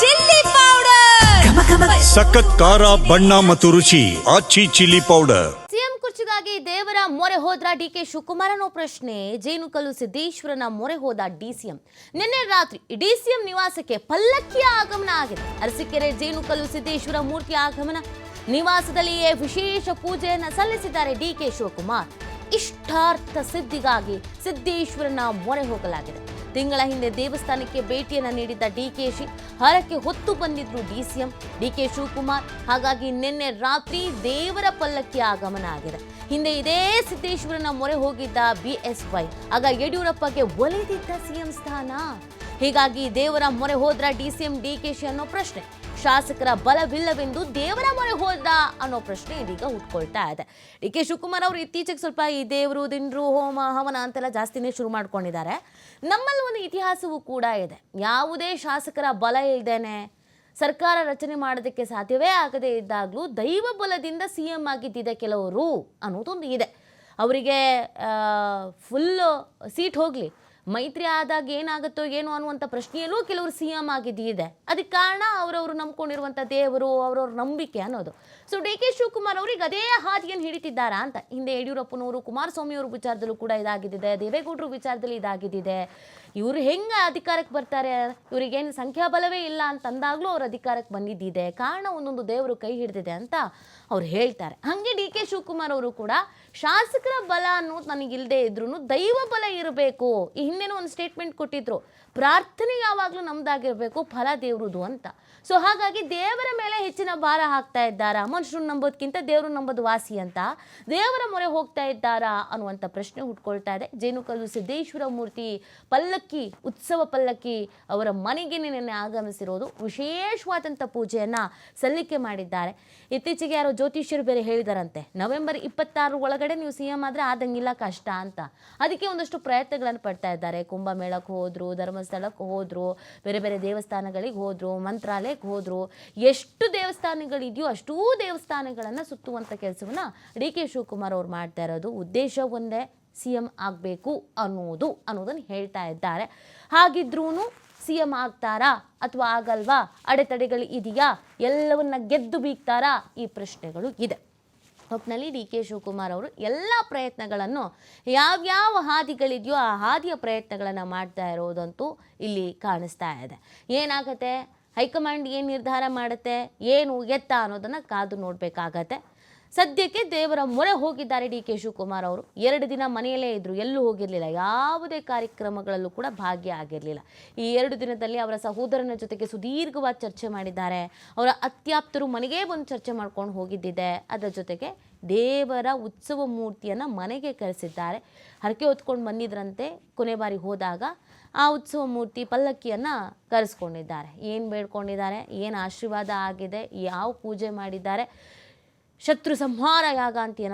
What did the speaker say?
Chilli powder. ಸಖತ್ ಖಾರ ಬಣ್ಣ ಮತ್ತು ರುಚಿ ಆಚಿ ಚಿಲ್ಲಿ ಪೌಡರ್. ಸಿಎಂ ಕುರ್ಚಿಗಾಗಿ ದೇವರ ಮೊರೆ ಹೋದ್ರ ಡಿಕೆ ಶಿವಕುಮಾರ್ ಅನ್ನೋ ಪ್ರಶ್ನೆ ಜೇನುಕಲ್ಲು ಸಿದ್ದೇಶ್ವರನ ಮೊರೆ ಹೋದ ಡಿಸಿಎಂ ನಿನ್ನೆ ರಾತ್ರಿ ಡಿಸಿಎಂ ನಿವಾಸಕ್ಕೆ ಪಲ್ಲಕ್ಕಿಯ ಆಗಮನ ಆಗಿದೆ. ಅರಸೀಕೆರೆ ಜೇನುಕಲ್ಲು ಸಿದ್ದೇಶ್ವರ ಮೂರ್ತಿ ಆಗಮನ. ನಿವಾಸದಲ್ಲಿಯೇ ವಿಶೇಷ ಪೂಜೆಯನ್ನು ಸಲ್ಲಿಸಿದ್ದಾರೆ ಡಿಕೆ ಶಿವಕುಮಾರ್. ಇಷ್ಟಾರ್ಥ ಸಿದ್ಧಿಗಾಗಿ ಸಿದ್ದೇಶ್ವರನ ಮೊರೆ ಹೋಗಲಾಗಿದೆ. ತಿಂಗಳ ಹಿಂದೆ ದೇವಸ್ಥಾನಕ್ಕೆ ಭೇಟಿಯನ್ನು ನೀಡಿದ್ದ ಡಿಕೆಶಿ ಹರಕ್ಕೆ ಹೊತ್ತು ಬಂದಿದ್ರು ಡಿಸಿಎಂ ಡಿಕೆ ಶಿವಕುಮಾರ್. ಹಾಗಾಗಿ ನಿನ್ನೆ ರಾತ್ರಿ ದೇವರ ಪಲ್ಲಕ್ಕಿ ಆಗಮನ ಆಗಿದೆ. ಹಿಂದೆ ಇದೇ ಸಿದ್ದೇಶ್ವರನ ಮೊರೆ ಹೋಗಿದ್ದ ಬಿ ಎಸ್ ವೈ, ಆಗ ಯಡಿಯೂರಪ್ಪಗೆ ಒಲಿದಿದ್ದ ಸಿಎಂ ಸ್ಥಾನ. ಹೀಗಾಗಿ ದೇವರ ಮೊರೆ ಹೋದ್ರ ಡಿಸಿಎಂ ಡಿಕೆಶಿ ಅನ್ನೋ ಪ್ರಶ್ನೆ. ಶಾಸಕರ ಬಲವಿಲ್ಲವೆಂದು ದೇವರ ಮೊರೆ ಹೋದ ಅನ್ನೋ ಪ್ರಶ್ನೆ ಇದೀಗ ಹುಟ್ಕೊಳ್ತಾ ಇದೆ. ಡಿ ಕೆ ಶಿವಕುಮಾರ್ ಅವರು ಇತ್ತೀಚೆಗೆ ಸ್ವಲ್ಪ ಈ ದೇವರು, ದಿಂಡ್ರು, ಹೋಮ, ಹವನ ಅಂತೆಲ್ಲ ಜಾಸ್ತಿನೇ ಶುರು ಮಾಡ್ಕೊಂಡಿದ್ದಾರೆ. ನಮ್ಮಲ್ಲಿ ಒಂದು ಇತಿಹಾಸವೂ ಕೂಡ ಇದೆ. ಯಾವುದೇ ಶಾಸಕರ ಬಲ ಇಲ್ಲದೇನೆ ಸರ್ಕಾರ ರಚನೆ ಮಾಡೋದಕ್ಕೆ ಸಾಧ್ಯವೇ ಆಗದೇ ಇದ್ದಾಗಲೂ ದೈವ ಬಲದಿಂದ ಸಿ ಎಂ ಆಗಿದ್ದಿದೆ ಕೆಲವರು ಅನ್ನೋದೊಂದು ಇದೆ. ಅವರಿಗೆ ಫುಲ್ಲು ಸೀಟ್ ಹೋಗಲಿ. ಮೈತ್ರಿ ಆದಾಗ ಏನಾಗುತ್ತೋ ಏನೋ ಅನ್ನುವಂಥ ಪ್ರಶ್ನೆಯಲ್ಲೂ ಕೆಲವರು ಸಿ ಎಂ ಆಗಿದ್ದಿದೆ. ಅದಕ್ಕೆ ಕಾರಣ ಅವರವರು ನಂಬ್ಕೊಂಡಿರುವಂಥ ದೇವರು, ಅವರವ್ರ ನಂಬಿಕೆ ಅನ್ನೋದು. ಸೊ ಡಿ ಕೆ ಶಿವಕುಮಾರ್ ಅವ್ರಿಗೆ ಅದೇ ಹಾದಿಯನ್ನು ಹಿಡಿತಿದ್ದಾರಾ ಅಂತ. ಹಿಂದೆ ಯಡಿಯೂರಪ್ಪನವರು ಕುಮಾರಸ್ವಾಮಿ ಅವ್ರ ವಿಚಾರದಲ್ಲೂ ಕೂಡ ಇದಾಗಿದ್ದಿದೆ, ದೇವೇಗೌಡರು ವಿಚಾರದಲ್ಲಿ ಇದಾಗಿದ್ದಿದೆ. ಇವರು ಹೆಂಗೆ ಅಧಿಕಾರಕ್ಕೆ ಬರ್ತಾರೆ? ಇವರಿಗೇನು ಸಂಖ್ಯಾಬಲವೇ ಇಲ್ಲ ಅಂತ ಅಂದಾಗಲೂ ಅವ್ರು ಅಧಿಕಾರಕ್ಕೆ ಬಂದಿದ್ದಿದೆ. ಕಾರಣ ಒಂದೊಂದು ದೇವರು ಕೈ ಹಿಡಿದಿದೆ ಅಂತ ಅವ್ರು ಹೇಳ್ತಾರೆ. ಹಾಗೆ ಡಿ ಕೆ ಶಿವಕುಮಾರ್ ಅವರು ಕೂಡ ಶಾಸಕರ ಬಲ ಅನ್ನೋದು ನನಗಿಲ್ಲದೆ ಇದ್ರೂ ದೈವ ಬಲ ಇರಬೇಕು. ಈ ಹಿಂದೆನೂ ಒಂದು ಸ್ಟೇಟ್ಮೆಂಟ್ ಕೊಟ್ಟಿದ್ರು. ಪ್ರಾರ್ಥನೆ ಯಾವಾಗಲೂ ನಮ್ದಾಗಿರಬೇಕು, ಫಲ ದೇವ್ರದು ಅಂತ. ಸೊ ಹಾಗಾಗಿ ದೇವರ ಮೇಲೆ ಹೆಚ್ಚಿನ ಭಾರ ಹಾಕ್ತಾ ಇದ್ದಾರಾ? ಮನುಷ್ಯರು ನಂಬೋದಕ್ಕಿಂತ ದೇವರು ನಂಬೋದು ವಾಸಿ ಅಂತ. ದೇವರ ಮೊರೆ ಹೋಗ್ತಾ ಇದ್ದಾರಾ ಅನ್ನುವಂಥ ಪ್ರಶ್ನೆ ಹುಟ್ಕೊಳ್ತಾ ಇದೆ. ಜೇನುಕಲ್ಲು ಸಿದ್ದೇಶ್ವರ ಮೂರ್ತಿ ಪಲ್ಲಕ್ಕಿ, ಉತ್ಸವ ಪಲ್ಲಕ್ಕಿ ಅವರ ಮನೆಗೆ ನಿನ್ನೆ ಆಗಮಿಸಿರೋದು. ವಿಶೇಷವಾದಂಥ ಪೂಜೆಯನ್ನು ಸಲ್ಲಿಕೆ ಮಾಡಿದ್ದಾರೆ. ಇತ್ತೀಚೆಗೆ ಯಾರೋ ಜ್ಯೋತಿಷ್ಯರು ಬೇರೆ ಹೇಳಿದಾರಂತೆ, ನವೆಂಬರ್ ಇಪ್ಪತ್ತಾರು ಒಳಗಡೆ ನೀವು ಸಿ ಎಂ ಆದರೆ ಆದಂಗಿಲ್ಲ ಕಷ್ಟ ಅಂತ. ಅದಕ್ಕೆ ಒಂದಷ್ಟು ಪ್ರಯತ್ನಗಳನ್ನು ಪಡ್ತಾ ಕುಂಭಮೇಳಕ್ಕೆ ಹೋದ್ರು, ಧರ್ಮಸ್ಥಳಕ್ಕೆ ಹೋದ್ರು, ಬೇರೆ ಬೇರೆ ದೇವಸ್ಥಾನಗಳಿಗೆ ಹೋದ್ರು, ಮಂತ್ರಾಲಯಕ್ಕೆ ಹೋದ್ರು. ಎಷ್ಟು ದೇವಸ್ಥಾನಗಳಿದೆಯೋ ಅಷ್ಟೂ ದೇವಸ್ಥಾನಗಳನ್ನು ಸುತ್ತುವಂಥ ಕೆಲಸವನ್ನ ಡಿ ಕೆ ಶಿವಕುಮಾರ್ ಅವ್ರು ಮಾಡ್ತಾ ಇರೋದು. ಉದ್ದೇಶ ಒಂದೇ, ಸಿ ಎಂ ಆಗಬೇಕು ಅನ್ನೋದು ಅನ್ನೋದನ್ನು ಹೇಳ್ತಾ ಇದ್ದಾರೆ. ಹಾಗಿದ್ರೂ ಸಿ ಎಂ ಆಗ್ತಾರಾ ಅಥವಾ ಆಗಲ್ವಾ? ಅಡೆತಡೆಗಳು ಇದೆಯಾ? ಎಲ್ಲವನ್ನ ಗೆದ್ದು ಬೀಗ್ತಾರಾ? ಈ ಪ್ರಶ್ನೆಗಳು ಇದೆ. ಒಟ್ಟಿನಲ್ಲಿ ಡಿ ಕೆ ಶಿವಕುಮಾರ್ ಅವರು ಎಲ್ಲ ಪ್ರಯತ್ನಗಳನ್ನು ಯಾವ್ಯಾವ ಹಾದಿಗಳಿದೆಯೋ ಆ ಹಾದಿಯ ಪ್ರಯತ್ನಗಳನ್ನು ಮಾಡ್ತಾ ಇರೋದಂತೂ ಇಲ್ಲಿ ಕಾಣಿಸ್ತಾ ಇದೆ. ಏನಾಗುತ್ತೆ? ಹೈಕಮಾಂಡ್ ಏನು ನಿರ್ಧಾರ ಮಾಡುತ್ತೆ? ಏನು ಎತ್ತ ಅನ್ನೋದನ್ನು ಕಾದು ನೋಡಬೇಕಾಗತ್ತೆ. ಸದ್ಯಕ್ಕೆ ದೇವರ ಮೊರೆ ಹೋಗಿದ್ದಾರೆ ಡಿ ಕೆ ಶಿವಕುಮಾರ್ ಅವರು. ಎರಡು ದಿನ ಮನೆಯಲ್ಲೇ ಇದ್ದರು ಎಲ್ಲೂ ಹೋಗಿರಲಿಲ್ಲ. ಯಾವುದೇ ಕಾರ್ಯಕ್ರಮಗಳಲ್ಲೂ ಕೂಡ ಭಾಗ್ಯ ಆಗಿರಲಿಲ್ಲ ಈ ಎರಡು ದಿನದಲ್ಲಿ ಅವರ ಸಹೋದರನ ಜೊತೆಗೆ ಸುದೀರ್ಘವಾದ ಚರ್ಚೆ ಮಾಡಿದ್ದಾರೆ. ಅವರ ಅತ್ಯಾಪ್ತರು ಮನೆಗೆ ಬಂದು ಚರ್ಚೆ ಮಾಡ್ಕೊಂಡು ಹೋಗಿದ್ದಿದೆ. ಅದರ ಜೊತೆಗೆ ದೇವರ ಉತ್ಸವ ಮೂರ್ತಿಯನ್ನು ಮನೆಗೆ ಕರೆಸಿದ್ದಾರೆ. ಹರಕೆ ಹೊತ್ಕೊಂಡು ಬಂದಿದ್ರಂತೆ ಕೊನೆ ಬಾರಿ ಹೋದಾಗ ಆ ಉತ್ಸವ ಮೂರ್ತಿ ಪಲ್ಲಕ್ಕಿಯನ್ನು ಕರೆಸ್ಕೊಂಡಿದ್ದಾರೆ. ಏನು ಬೇಡ್ಕೊಂಡಿದ್ದಾರೆ? ಏನು ಆಶೀರ್ವಾದ ಆಗಿದೆ? ಯಾವ ಪೂಜೆ ಮಾಡಿದ್ದಾರೆ? ಶತ್ರು ಸಂಹಾರ ಯಾಗ ಅಂತ